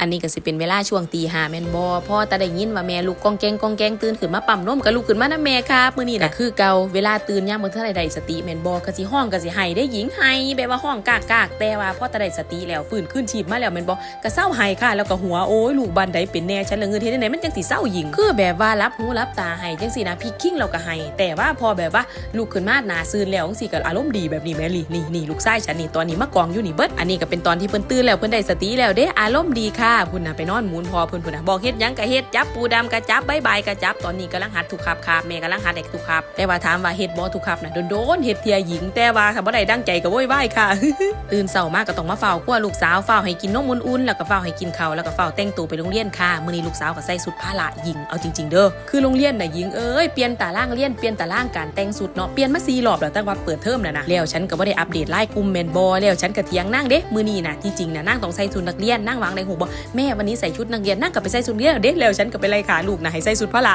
อันนี้ก็สิเป็นเวลาช่วงตีห้าแม่นบอพ่อตาได้ยินว่าแม่ลูกกองแกงกองแกงตื่นขึ้นมาปั๊มนมก็ลูกขึ้นมานะแม่ครับมื้อนี้นะคือเกาเวลาตื่นยามมื้อเท่าไรได้สติแม่นบอก็สิห้องก็สิให้ได้หญิงให้แบบว่าห้องกากกากแต่ว่าพ่อตาได้สติแล้วฟื้นขึ้นชีพมาแล้วแม่นบอก็เศร้าให้ค่ะแล้วก็หัวโอ้ยลูกบันไดเป็นแน่ฉันเละเงินเฮ็ดได้ไหนมันจังสิเศร้าหญิงคือแบบว่ารับหูรับตาให้จังสินะพี่คิงเราก็ให้แต่ว่าพอแบบว่าลูกขึ้นมาหน้าซื่นแล้วจังสิก็อารมณ์ดีแบบนี้แม่ลี่นี่นี่ลูกชายฉันนี่ตอนนี้มากองอยู่นี่เบิดอันนี้ก็เป็นตอนที่เพิ่นตื่นแล้วเพิ่นได้สติแล้วเด้อารมณ์ดีค่ะพุ่นน่ะไปนอนหมุนพอพิ่นพุ่นน่ะบอกเฮ็ดยังก็เฮ็ดจับปูดำก็จับใบายบก็จับตอนนี้กำลังหัดทุกขับคาบแม่กำลังหัดเด็กทุกขับ แต่ว่าถามว่าเฮ็ดบ่ทุกขับน่ะโดนๆเฮ็ดเทียหญิงแต่ว่าถ้าบ่ได้ดังใจก็โวยวายค่ะ ตื่นเช้ามากก็ต้องมาเฝ้ากัวลูกสาวเฝ้าให้กินนมอุ่นๆแล้วก็เฝ้าให้กินข้าวแล้วก็เฝ้าแต่งตัวไปโรงเรียนค่ะมื้อนี้ลูกสาวก็ใส่ชุดผ้าละหญิงเอาจริง ๆ เด้อคือโรงเรียนน่ะหญิงเอ้ยเปลี่ยนตารางเรียนเปลี่ยนตารางการแต่งสุดเนาะเปลี่ยนมา4รอบแล้วตั้งว่าเปิดเทอมน่ะนะแล้วฉันก็บ่ได้อัปเดตไลน์กลุ่มแม่นบ่แล้วฉันก็เถียงนางเด้มื้อนี้น่ะที่จริงน่ะนางต้องใส่ชุดนักเรียนนางวางในหูบ่แม่วันนี้ใส่ชุดนักเรียนนางก็ไปใส่ชุดนักเรียนเด้แล้วฉันก็ไปไล่ขาลูกนะให้ใส่ชุดผ้าละ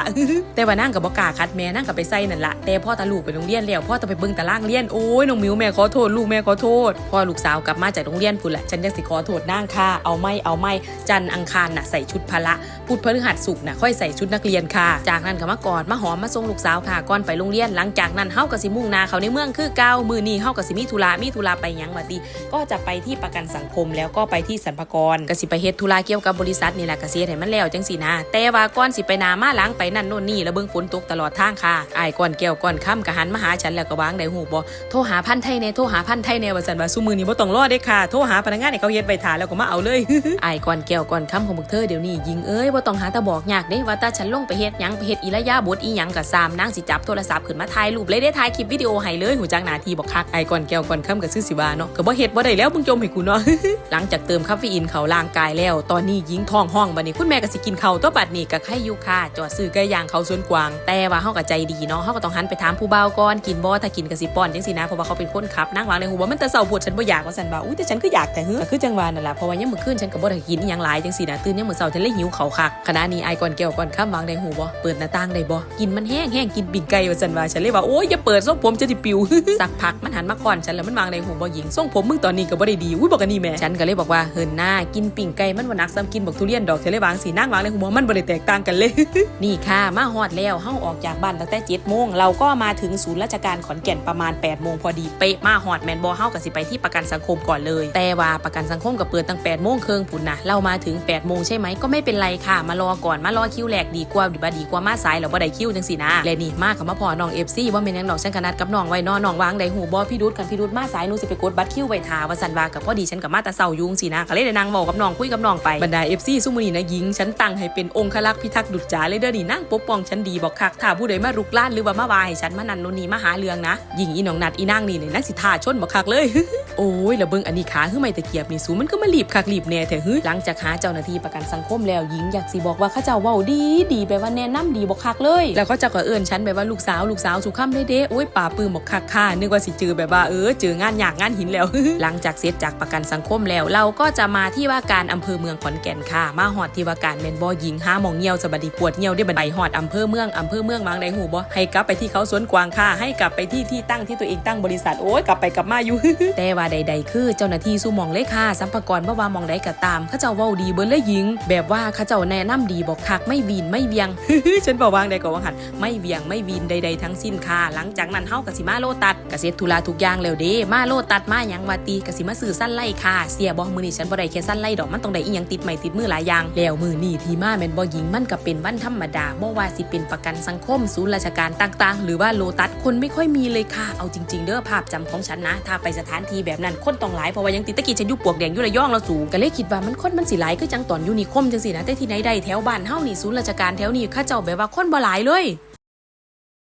แต่ว่านางก็บ่กาคัดแม่นางก็ไปใส่นั่นละแต่พ่อตาลูกไปโรงเรียนแล้วพ่อตาไปเบิ่งตารางเรียนโอ้ยน้องมิวแม่ขอโทษลูกแม่ขอโทษพ่อลูกสาวกลับมาจากโรงเรียนพุ่นละฉันจังสิขอโทษนางค่ะเอาไม่เอาไม่จันอังคารน่ะใส่ชุดพละพุธพฤหัสศุกน่ะค่อยใส่ชุดนักเรียนค่ะ จากนั้นก็มากอดมาหอมมาส่งลูกสาวค่ะก่อนไปโรงเรียนหลังจากนั้นเฮาก็สิมุ่งนาเขาในเมืองคือเก้ามือนีเฮาก็สิมีธุระมีธุระไปหยังบัดนี้ก็จะไปที่ประกันสังคมแล้วก็ไปที่สรรพากรกสิไปเฮ็ดธุระาเกี่ยวกับบริษัทนี่แหละก็สิเฮ็ดให้มันแล้วจังสินะ แต่ว่าก่อนสิไปนามาหลังไปนั่นโน่นนี่แล้วเบิ่งฝนตกตลอดทางค่ะไอ้ก่อนแก้วก่อนค่ำก็หันมาหาฉันแล้วก็วางได้หูบ่โทรหาพันไทยแน่โทรหาพันไทยแน่ว่าซั่นว่าซุมือนี้บ่ต้องรอเด้ค่ะโทรหาพนักงานให้เขาเฮ็ดใบถาแล้วก็มาเอาเลยไอ้ก่อนแก้วก่อนค่ำของพวกเธอเดี๋ยวนี้ยิงเอ้ยบ่ต้องหาตาบอกยากเด้ว่าตาฉันลงไปเฮ็ดหยังไปเฮ็ดอีระยะบทอีหยังก็ซ้ำนางสิจับโทรศัพท์ขึ้นมาถ่ายรูปเลยได้ถ่ายคลิปวิดีโอให้เลยหูจักหน้าทีบอกคักไอ้ก่อนแก้วก่อนค่ำก็ซื่อสิว่าเนาะก็บ่เฮ็ดบ่ได้แล้วมึงจมให้กูเนาะหลังจากเติมคาเฟอีนเข้าร่างกายแล้วตอนนี้ยิงท้องห้องบัดนี้คุณแม่ก็สิกินข้าวตัวบัดนี้ก็ไข่อยู่ค่ะจอดซื้อไก่ย่างเขาสวนกวาง แต่ว่าเฮาก็ใจดีเนาะเฮาก็ต้องหันไปถามผู้บ่าวก่อนกินบ่ถ้ากินก็สิป้อนจังซี่นะเพราะว่าเขาเป็นคนขับนั่งวางในหูว่ามันแต่เช้าปวดฉันบ่อยากว่าซั่นว่าอุ้ยแต่ฉันก็อยากแต่เฮ้อก็คือจังหวะนั่นล่ะเพราะว่ายามมื้อคืนฉันก็บ่ได้กินอิหยังหลายจังซี่นะตื่นยามมื้อเช้าฉันเลยหิวข้าวคักขณะนี้ไอ้ายก่อนแก้วก่อนข้ามวางในหูบ่เปิดหน้าต่างได้บ่กินมันแห้งแห้งกินปิ่งไก่ว่าซั่นว่าฉันเลยว่าโอ้ยอย่าเปิดทรงผมจะสิปิวสักพักมันหันมาคอนฉันแล้วมันวางในหูบ่หญิงทรงผมมึงตอนนี้ก็บ่ได้ดีอุ้ยบอกกันนี่แม่ฉันก็เลยบอกว่าเฮินหน้ากินปิ่งไก่มันบ่หนักซ้ำกินบักทุเรียนดอกฉันเลยวางสีนางวางในหูบ่มันบ่ได้แตกต่างกันเลย นี่ค่ะ มาฮอดแล้วเฮาออกจากบ้านตั้งแต่7โมงเราก็มาถึงศูนย์ราชการขอนแก่นประมาณ8โมงพอดีเป๊ะมาฮอดแมนบอเฮาก็สิไปที่ประกันสังคมก่อนเลย แต่ว่าประกันสังคมก็เปิดตั้ง8โมงเครึ่งพุ่นนะเรามาถึง8โมงใช่ไหมก็ไม่เป็นไรค่ะมารอก่อนมารอคิวแรกดีกว่าดีบ่ดีกว่ามาสายเราบ่ได้คิวจังซี่นะและนี่มากับมาพอน้อง FC ว่าแม่นหยังดอกฉันกนัดกับน้องไว้นอน้องวางได้หูบ่พี่ดุดกันพี่ดุดมาสายนูสิไปกดบัตรคิวไว้ทาว่าสันวากับพอดีฉันกับมาตาเซายุงสินะก็เลยได้นั่งเว้ากับน้องคุยกับน้ององไปบรรดา FC ซุมื้อนีนะหญิงฉันตั้งให้เป็นองคลักษ์พิทักษ์ดุจจ๋าเลยเด้อนี่นั่งปกป้องฉันดีบอกคักถ้าผู้ใดมารุกล้านหรือว่ามาวาให้ฉันมานันโนนีมาหาเรื่องนะหญิงอีน้องนัดอีนางนี่เนี่ยนักสิท่าชนบอกคักเลย โอ้ยแล้วเบิงอันนี้ขาคือไม่ตะเกียบนี่สูมันก็มารีบคักรีบแน่แต่ฮึหลังจากหาเจ้าหน้าที่ประกันสังคมแล้วหญิงอยากสิบอกว่าเขาเจ้าว้าดีดีไปว่าแนะนำดีบอกคักเลย แล้วเขาเจะก็เอื้อนฉันแบบว่าลูกสาวลูกสาวสุขำเลยเด้ๆโอ้ยป่าปื้มบอกคักค่ะนึกว่าสิเจอแบบว่าเออเจองานยากงานหินแล้ว หลังจากเสร็จจากประกันสังคมแล้ว เราก็จะมาที่ว่าการอำเภอเมืองขอนแก่นค่ะ มาหอดที่ว่าการเมนบอหญิงห้ามองเงียวสะบัดดีปวดเงียวได้บันไดหอดอำเภอเมืองอำเภอเมืองวางในหูบ่ให้กลับไปที่เขาสวนกวางค่ะ ให้กลับไปที่ที่ตั้งที่ตัวเองตั้งบริษัทโอ้ยกลับไปกลับมาอยู่ แต่ว่าใด ๆ คือเจ้าหน้าที่สู้มองเลยค่ะสัมภากรบ่ว่ามองใดก็ตามเขาเจ้าเว้าดีเบิ่เลยหญิง แบบว่าเขาเจ้าแนะนำดีบอกคักไม่วีนไม่เวียงฉันบอกวางใดก็ว่าหันไม่เวียงไม่วีนใด ๆ ทั้งสิ้นค่ะ หลังจากนั้นเฮาก็สิมาโลตัดกเสร็จธุระทุกอย่างแล้วเด้มาโลตัดมาหยังวาตีกสิมาซื้อสั้นไล่ค่ะ เสียบ่มื้อนี้ฉันบ่ได้แค่สั้นไล่ดอกมันต้องได้อียังติดไม้ติดมือหลายอย่าง แล้วมือนี้ที่มาแม่นบ่หญิงมันก็เป็นวันธรรมดาบ่ว่าสิเป็นประกันสังคมศูนย์ราชการต่างๆ หรือว่าโลตัสคนไม่ค่อยมีเลยค่ะ เอาจริง ๆ เด้อภาพจำของฉันนะ ถ้าไปสถานที่แบบนั้นคนต้องหลายเพราะว่ายังติดตะกี้ฉันอยู่ปวกแดงอยู่ระยองแล้วสูงก็เลยคิดว่ามันคนมันสิหลายคือจังตอนอยู่นิคมจังสินะแต่ที่ไหนได้แถวบ้านเฮานี่ศูนย์ราชการแถวนี้ข้าเจ้าแบบว่าคนบ่หลายเลย